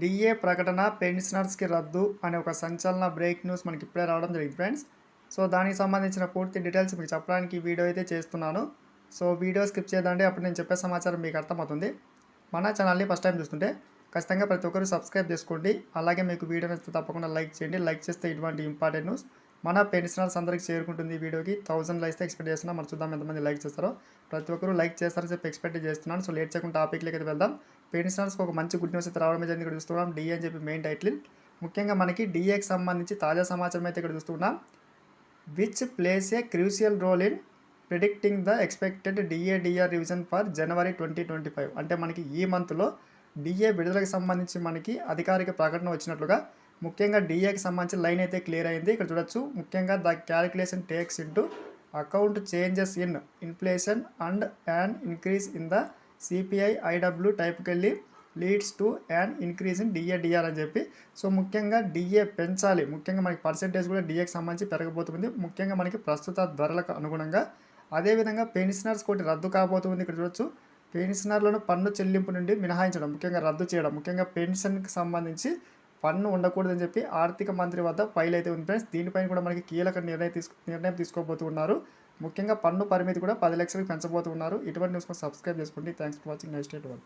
DA ప్రకటన పెన్షనర్స్కి రద్దు అనే ఒక సంచలన బ్రేక్ న్యూస్ మనకి ఇప్పుడే రావడం జరిగింది ఫ్రెండ్స్. సో దానికి సంబంధించిన పూర్తి డీటెయిల్స్ మీకు చెప్పడానికి వీడియో అయితే చేస్తున్నాను. సో వీడియో స్కిప్ చేయదండి. అప్పుడు నేను చెప్పే సమాచారం మీకు అర్థమవుతుంది. మన ఛానల్ని ఫస్ట్ టైం చూస్తుంటే ఖచ్చితంగా ప్రతి ఒక్కరు సబ్స్క్రైబ్ చేసుకోండి. అలాగే మీకు వీడియో నచ్చితే తప్పకుండా లైక్ చేయండి. లైక్ చేస్తే ఇటువంటి ఇంపార్టెంట్ న్యూస్ మన పెన్షనర్స్ అందరికి చేరుకుంటుంది ఈ వీడియోకి థౌసండ్ లైక్స్ ఎక్స్పెక్ట్ చేస్తున్నా. మరి చూద్దాం ఎంతమంది లైక్ చేస్తారో. ప్రతి ఒక్కరు లైక్ చేస్తారని చెప్పి ఎక్స్పెక్ట్ చేస్తున్నాను. సో లేట్ చేయకుండా టాపిక్లోకి అయితే వెళ్దాం. పెన్షనర్స్కి ఒక మంచి గుడ్ న్యూస్ అయితే రావడం జరిగింది. ఇక్కడ చూస్తున్నాం. డిఏ అని చెప్పి మెయిన్ టైటిల్ ముఖ్యంగా మనకి డిఏకి సంబంధించి తాజా సమాచారం అయితే ఇక్కడ చూస్తున్నాం. Which plays a crucial role in predicting the expected DA DR revision for January twenty twenty five అంటే మనకి ఈ మంత్లో డిఏ విడుదలకు సంబంధించి మనకి అధికారిక ప్రకటన వచ్చినట్లుగా ముఖ్యంగా డిఏకి సంబంధించి లైన్ అయితే క్లియర్ అయింది. ఇక్కడ చూడొచ్చు. ముఖ్యంగా the calculation takes into account changes in inflation and an increase in the CPI IW టైప్కి వెళ్ళి leads to an increase in DA DR అని చెప్పి. సో ముఖ్యంగా డిఏ పెంచాలి. ముఖ్యంగా మనకి పర్సెంటేజ్ కూడా డిఏకి సంబంధించి పెరగబోతుంది. ముఖ్యంగా మనకి ప్రస్తుత ధరలకు అనుగుణంగా. అదేవిధంగా పెన్షనర్స్ కోటి రద్దు కాబోతుంది. ఇక్కడ చూడొచ్చు. పెన్షనర్లను పన్ను చెల్లింపు నుండి మినహాయించడం ముఖ్యంగా రద్దు చేయడం ముఖ్యంగా పెన్షన్కి సంబంధించి పన్ను ఉండకూడదని చెప్పి ఆర్థిక మంత్రి వద్ద ఫైల్ అయితే ఉంది ఫ్రెండ్స్. దీనిపైన కూడా మనకి కీలక నిర్ణయం తీసుకు నిర్ణయం తీసుకోబోతున్నారు. ముఖ్యంగా పన్ను పరిమితి కూడా పది లక్షలకు పెంచబోతున్నారు. ఇటువంటి న్యూస్ సబ్స్క్రైబ్ చేసుకోండి. Thanks for watching. Next one